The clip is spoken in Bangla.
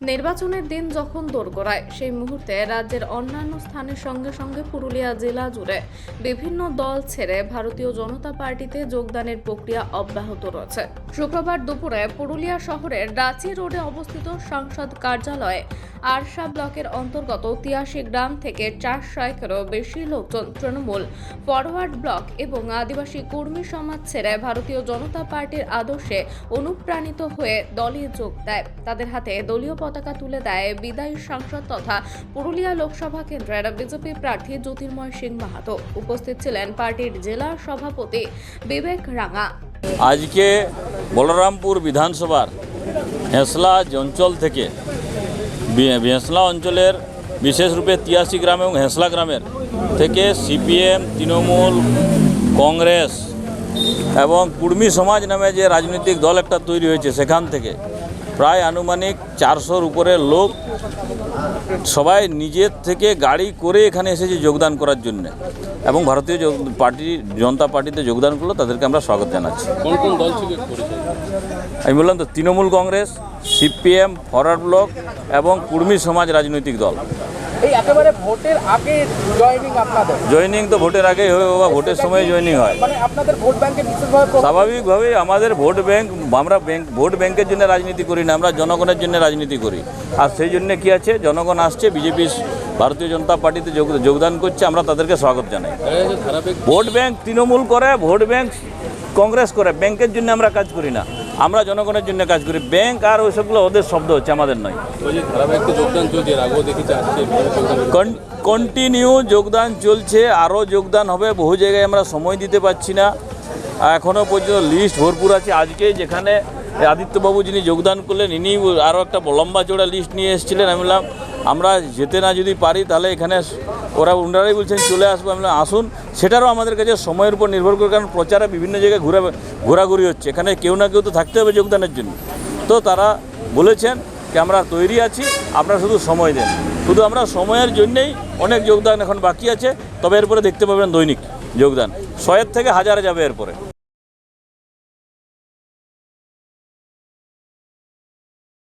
নির্বাচনের দিন যখন দোরগোড়ায়, সেই মুহূর্তে রাজ্যের অন্যান্য স্থানের সঙ্গে সঙ্গে পুরুলিয়া জেলা জুড়ে বিভিন্ন দল ছেড়ে ভারতীয় জনতা পার্টিতে যোগদানের প্রক্রিয়া অব্যাহত রয়েছে। শুক্রবার দুপুরে পুরুলিয়া শহরের রাঁচি রোডে অবস্থিত সংসদ কার্যালয়ে আরশা ব্লকের অন্তর্গত তিয়াশি গ্রাম থেকে চারশোয়েরও বেশি লোকজন তৃণমূল ফরওয়ার্ড ব্লক এবং আদিবাসী কর্মী সমাজ ছেড়ে ভারতীয় জনতা পার্টির আদর্শে অনুপ্রাণিত হয়ে দলে যোগ দেয়। তাদের হাতে দলীয় পতাকা তুলে দেয় বিদায়ী সাংসদ তথা পুরুলিয়া লোকসভা কেন্দ্রের বিজেপি প্রার্থী জ্যোতির্ময় সিং মাহাতো। উপস্থিত ছিলেন পার্টির জেলা সভাপতি বিবেক রাঙা। আজকে বলরামপুর বিধানসভার হেঁসলা অঞ্চল থেকে হেঁসলা অঞ্চলের বিশেষ রূপে তিয়াশি গ্রাম এবং হেঁসলা গ্রামের থেকে সিপিএম, তৃণমূল, কংগ্রেস এবং কুর্মী সমাজ নামে যে রাজনৈতিক দল একটা তৈরি হয়েছে সেখান থেকে। প্রায় আনুমানিক চারশোর উপরে লোক সবাই নিজের থেকে গাড়ি করে এখানে এসেছে যোগদান করার জন্য। এবং ভারতীয় পার্টি জনতা পার্টিতে যোগদান করল তাদেরকে আমরা স্বাগত জানাচ্ছি। আমি বললাম তো Trinamool Congress CPM forward block এবং কুর্মী সমাজ রাজনৈতিক দল। এই একেবারে ভোটের আগে জয়েনিং আপনাদের? জয়েনিং তো ভোটের আগেই হয় বা ভোটের সময় জয়েনিং হয়। মানে আপনাদের ভোট ব্যাংকে বিশেষভাবে স্বাভাবিকভাবেই আমাদের ভোট ব্যাংক আমরা ব্যাংক ভোট ব্যাংকের জন্য রাজনীতি করি না আমরা জনগণের জন্য রাজনীতি করি। আর সেই জন্য কি আছে? জনগণ আসছে বিজেপি ভারতীয় জনতা পার্টিতে যোগদান করছে আমরা তাদেরকে স্বাগত জানাই। ভোট ব্যাংক তৃণমূল করে ভোট ব্যাংক কংগ্রেস করে ব্যাংকের জন্য আমরা কাজ করি না। আমরা জনগণের জন্য কাজ করি। ব্যাংক আর ওইসবগুলো ওদের শব্দ হচ্ছে আমাদের নয়। কন্টিনিউ যোগদান চলছে আরও যোগদান হবে বহু জায়গায় আমরা সময় দিতে পারছি না। এখনও পর্যন্ত লিস্ট ভরপুর আছে। আজকে যেখানে আদিত্যবাবু যিনি যোগদান করলেন ইনি আরও একটা লম্বা চোড়া লিস্ট নিয়ে এসেছিলেন আমি বললাম আমরা যেতে না যদি পারি, তাহলে এখানে ওরা ওনারাই বলছেন চলে আসব, আমি আসুন। সেটারও আমাদের কাছে সময়ের উপর নির্ভর করে, কারণ প্রচারে বিভিন্ন জায়গায় ঘোরা, ঘোরাঘুরি হচ্ছে। এখানে কেউ না কেউ তো থাকতে হবে যোগদানের জন্য। তো তারা বলেছেন যে, আমরা তৈরি আছি, আপনারা শুধু সময় দেন। শুধু আমরা সময়ের জন্যেই অনেক যোগদান এখন বাকি আছে, তবে এরপরে দেখতে পাবেন দৈনিক যোগদান। শয়ের থেকে হাজারে যাবে এরপরে।